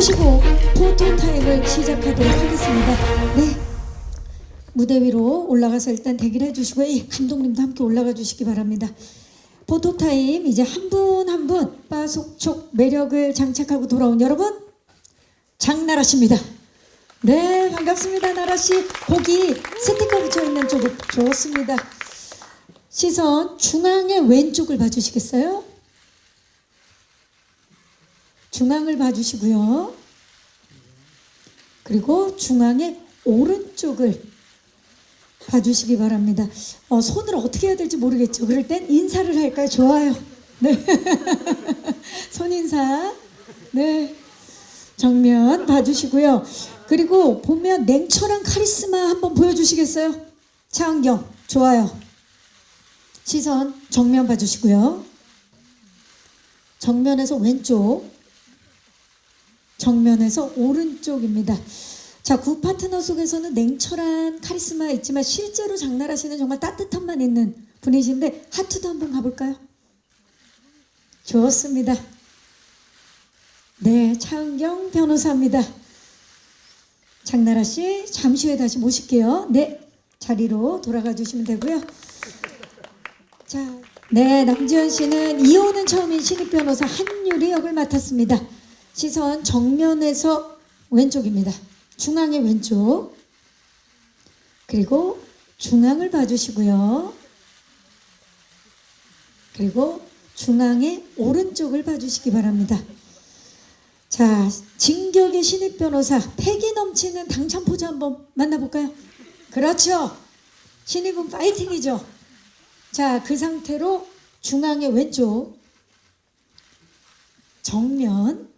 모시고 포토 타임을 시작하도록 하겠습니다. 네. 무대 위로 올라가서 일단 대기를 해주시고요. 이 감독님도 함께 올라가 주시기 바랍니다. 포토 타임 이제 한 분 한 분 빠속촉 매력을 장착하고 돌아온 여러분 장나라 씨입니다. 네 반갑습니다 나라 씨. 거기 스티커 붙여 있는 쪽에 좋습니다. 시선 중앙의 왼쪽을 봐주시겠어요? 중앙을 봐주시고요. 그리고 중앙의 오른쪽을 봐주시기 바랍니다. 어, 손을 어떻게 해야 될지 모르겠죠. 그럴 땐 인사를 할까요? 좋아요. 네. 손 인사. 네. 정면 봐주시고요. 그리고 보면 냉철한 카리스마 한번 보여주시겠어요? 차은경. 좋아요. 시선 정면 봐주시고요. 정면에서 왼쪽. 정면에서 오른쪽입니다. 자, 구 파트너 속에서는 냉철한 카리스마 있지만 실제로 씨는 정말 따뜻함만 있는 분이신데 하트도 한번 가볼까요? 좋습니다. 네, 차은경 변호사입니다. 장나라 씨 잠시 후에 다시 모실게요. 네, 자리로 돌아가 주시면 되고요. 자, 네, 남지현 씨는 이호는 처음인 신입 변호사 한유리 역을 맡았습니다. 시선 정면에서 왼쪽입니다. 중앙의 왼쪽. 그리고 중앙을 봐주시고요. 그리고 중앙의 오른쪽을 봐주시기 바랍니다. 자, 진격의 신입 변호사, 패기 넘치는 당찬 포즈 한번 만나볼까요? 그렇죠. 신입은 파이팅이죠. 자, 그 상태로 중앙의 왼쪽, 정면,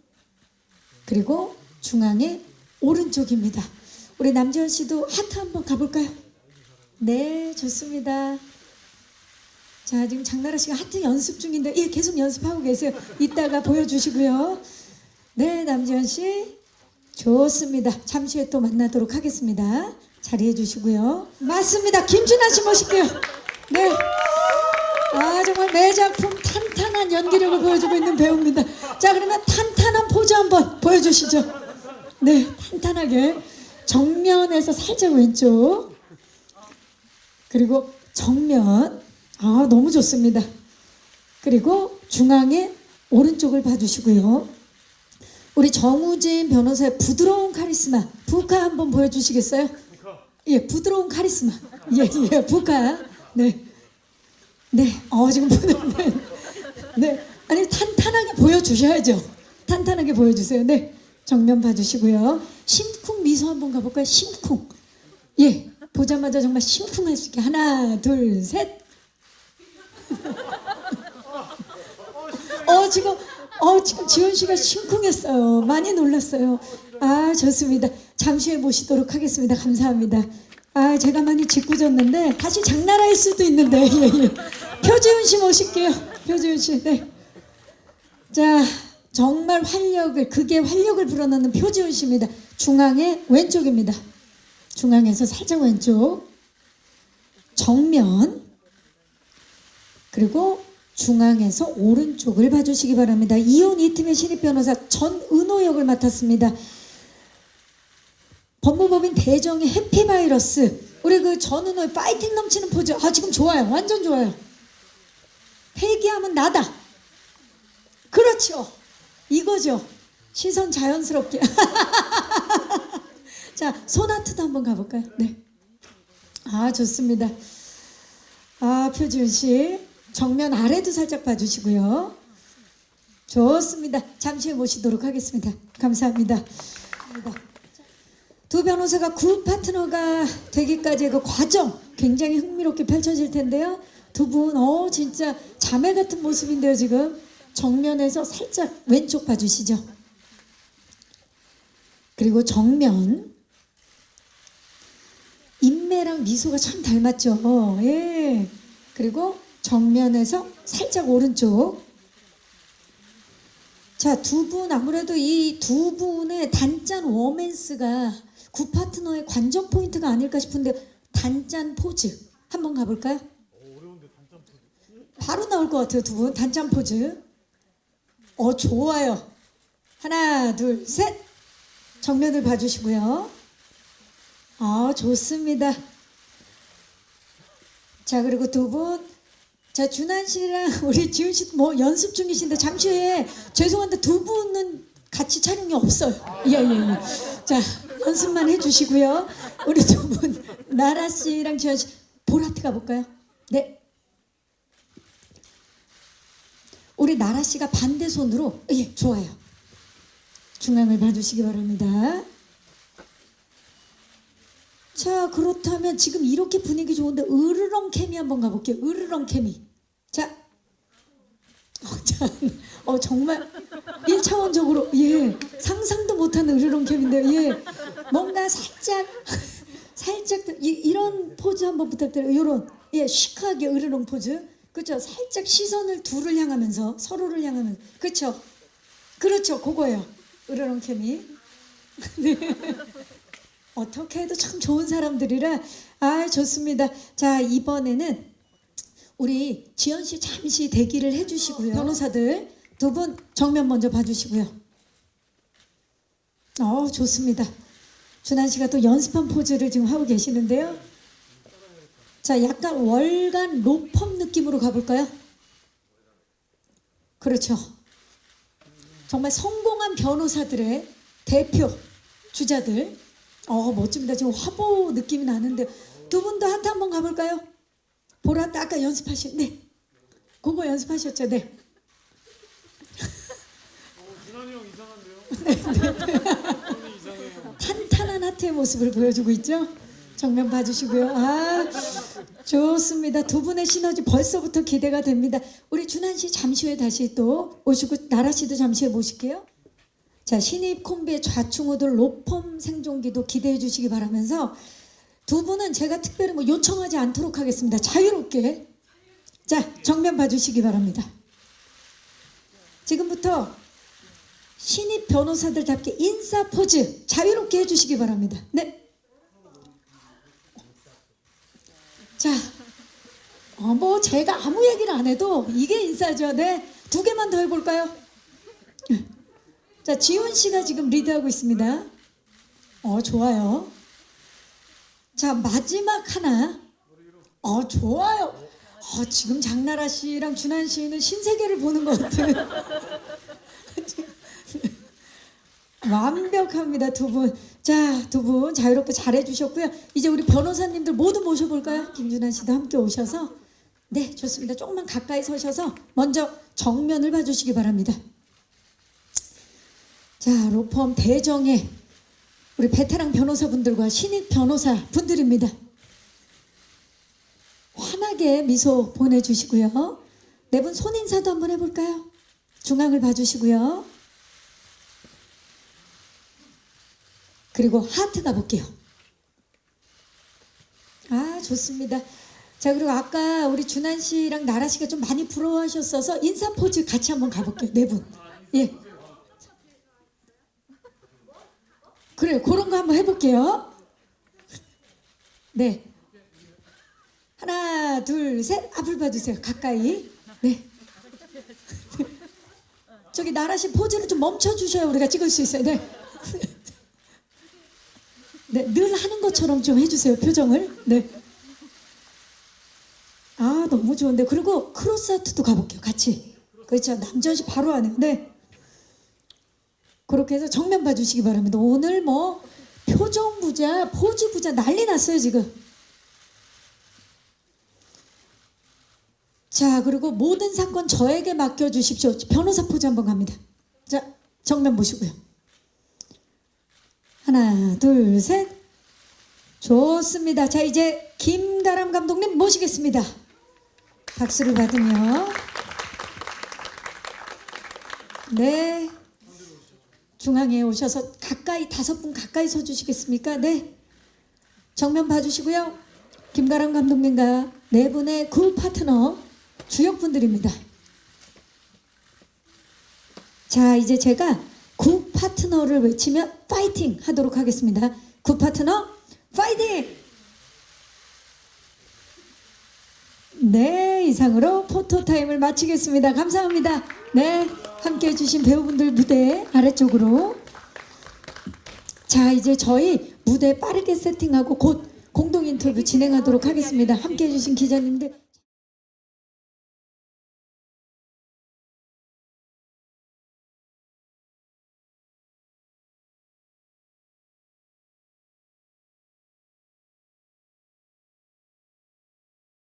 그리고 중앙의 오른쪽입니다. 우리 남지현 씨도 하트 한번 가볼까요? 네, 좋습니다. 자, 지금 장나라 씨가 하트 연습 중인데, 예, 계속 연습하고 계세요. 이따가 보여주시고요. 네, 남지현 씨. 좋습니다. 잠시 후에 또 만나도록 하겠습니다. 자리해 주시고요. 맞습니다. 김준하 씨 모실게요. 네. 아, 정말 매 작품 탄탄한 연기력을 보여주고 있는 배우입니다. 자, 그러면 탄탄한 포즈 한번 보여주시죠. 네, 탄탄하게. 정면에서 살짝 왼쪽. 그리고 정면. 아, 너무 좋습니다. 그리고 중앙에 오른쪽을 봐주시고요. 우리 정우진 변호사의 부드러운 카리스마. 부카 한번 보여주시겠어요? 예, 부드러운 카리스마. 예, 예, 부카. 네. 네, 어, 지금 보는, 네. 네. 아니, 탄탄하게 보여주셔야죠. 탄탄하게 보여주세요. 네. 정면 봐주시고요. 심쿵 미소 한번 가볼까요? 심쿵. 예, 보자마자 정말 심쿵할 수 있게. 하나, 둘, 셋. 어, 지금, 어, 지금 지원 씨가 심쿵했어요. 많이 놀랐어요. 아, 좋습니다. 잠시 후에 모시도록 하겠습니다. 감사합니다. 아, 제가 많이 짓궂었는데, 다시 장나라일 수도 있는데, 예, 예. 표지훈 씨 모실게요. 표지훈 씨, 네. 자, 정말 활력을, 극의 활력을 불어넣는 표지훈 씨입니다. 중앙에 왼쪽입니다. 중앙에서 살짝 왼쪽. 정면. 그리고 중앙에서 오른쪽을 봐주시기 바랍니다. 이혼 이팀의 신입 변호사 전은호 역을 맡았습니다. 법무법인 대정의 해피바이러스 우리 그 전은호의 파이팅 넘치는 포즈 아 지금 좋아요 완전 좋아요 폐기하면 나다 그렇죠 이거죠. 시선 자연스럽게. 자 소나트도 한번 가볼까요? 네 아 좋습니다. 아 표지훈 씨 정면 아래도 살짝 봐주시고요. 좋습니다. 잠시 후에 모시도록 하겠습니다. 감사합니다. 두 변호사가 구 파트너가 되기까지의 그 과정 굉장히 흥미롭게 펼쳐질 텐데요. 두 분, 어, 진짜 자매 같은 모습인데요, 지금. 정면에서 살짝 왼쪽 봐주시죠. 그리고 정면. 인매랑 미소가 참 닮았죠. 예. 그리고 정면에서 살짝 오른쪽. 자, 두 분, 아무래도 이 두 분의 단짠 워맨스가 구 파트너의 관전 포인트가 아닐까 싶은데 단짠 포즈 한번 가볼까요? 바로 나올 것 같아요 두 분 단짠 포즈 어 좋아요 하나 둘 셋 정면을 봐주시고요. 아, 좋습니다. 자, 그리고 두 분. 자, 준한 씨랑 우리 지훈 씨 뭐 연습 중이신데 잠시 후에 죄송한데 두 분은 같이 촬영이 없어요. 예, 예, 예. 자, 연습만 해주시고요. 우리 두 분, 나라 씨랑 지현 씨, 보라트 가볼까요? 네. 우리 나라 씨가 반대 손으로, 예, 좋아요. 중앙을 봐주시기 바랍니다. 자, 그렇다면 지금 이렇게 분위기 좋은데 으르렁 케미 한번 가볼게요. 으르렁 케미. 자, 어, 자, 어 정말 1차원적으로 예 상상도 못하는 으르렁 캠인데 예 뭔가 살짝 살짝 이, 이런 포즈 한번 부탁드려요. 이런 예 시크하게 으르렁 포즈 그렇죠. 살짝 시선을 둘을 향하면서 서로를 향하면 그렇죠. 그렇죠. 그거예요. 으르렁 캠이 네. 어떻게 해도 참 좋은 사람들이라 아 좋습니다. 자 이번에는 우리 지연 씨 잠시 대기를 해주시고요. 변호사들 두 분 정면 먼저 봐주시고요. 어 좋습니다. 준한 씨가 또 연습한 포즈를 지금 하고 계시는데요. 자 약간 월간 로펌 느낌으로 가볼까요? 그렇죠. 정말 성공한 변호사들의 대표 주자들. 어 멋집니다. 지금 화보 느낌이 나는데 두 분도 하트 한번 가볼까요? 보라트 아까 연습하신 네. 그거 연습하셨죠? 네. 이상한데요? 손이 이상해요. 탄탄한 하트의 모습을 보여주고 있죠? 정면 봐주시고요. 아, 좋습니다. 두 분의 시너지 벌써부터 기대가 됩니다. 우리 준한 씨 잠시 후에 다시 또 오시고 나라 씨도 잠시 후에 모실게요. 자, 신입 콤비의 좌충우돌 로펌 생존기도 기대해 주시기 바라면서 두 분은 제가 특별히 뭐 요청하지 않도록 하겠습니다. 자유롭게. 자, 정면 봐주시기 바랍니다. 지금부터 신입 변호사들답게 인싸 포즈 자유롭게 해주시기 바랍니다. 네. 자, 어, 뭐 제가 아무 얘기를 안 해도 이게 인싸죠. 네. 두 개만 더 해볼까요? 자, 지훈 씨가 지금 리드하고 있습니다. 어, 좋아요. 자, 마지막 하나. 어, 좋아요. 어, 지금 장나라 씨랑 준한 씨는 신세계를 보는 것 같은. 완벽합니다, 두 분. 자, 두 분 자유롭게 잘해 주셨고요. 이제 우리 변호사님들 모두 모셔볼까요? 김준한 씨도 함께 오셔서. 네, 좋습니다. 조금만 가까이 서셔서 먼저 정면을 봐주시기 바랍니다. 자, 로펌 대정의 우리 베테랑 변호사분들과 신입 변호사 분들입니다. 환하게 미소 보내주시고요. 네 분 손인사도 한번 해볼까요? 중앙을 봐주시고요. 그리고 하트 가볼게요. 아, 좋습니다. 자, 그리고 아까 우리 준한 씨랑 나라 씨가 좀 많이 부러워하셨어서 인사 포즈 같이 한번 가볼게요. 네 분. 예. 그래요. 그런 거 한번 해볼게요. 네. 하나, 둘, 셋. 앞을 봐주세요. 가까이. 네. 저기 나라 씨 포즈를 좀 멈춰주셔야 우리가 찍을 수 있어요. 네. 네, 늘 하는 것처럼 좀 해주세요. 표정을. 네. 아, 너무 좋은데. 그리고 크로스 아트도 가볼게요. 같이. 그렇죠. 남전 씨 바로 하네요. 네. 그렇게 해서 정면 봐주시기 바랍니다. 오늘 뭐 표정 부자, 포즈 부자 난리 났어요 지금. 자 그리고 모든 사건 저에게 맡겨주십시오. 변호사 포즈 한번 갑니다. 자 정면 보시고요. 하나 둘 셋. 좋습니다. 자 이제 김가람 감독님 모시겠습니다. 박수를 받으며 네. 중앙에 오셔서 가까이 다섯 분 가까이 서 주시겠습니까? 네. 정면 봐주시고요. 김가람 감독님과 네 분의 구 파트너 주역분들입니다. 자, 이제 제가 구 파트너를 외치면 파이팅 하도록 하겠습니다. 구 파트너 파이팅! 네, 이상으로 포토타임을 마치겠습니다. 감사합니다. 네, 함께 해주신 배우분들 무대 아래쪽으로 자, 이제 저희 무대 빠르게 세팅하고 곧 공동 인터뷰 진행하도록 하겠습니다. 함께 해주신 기자님들.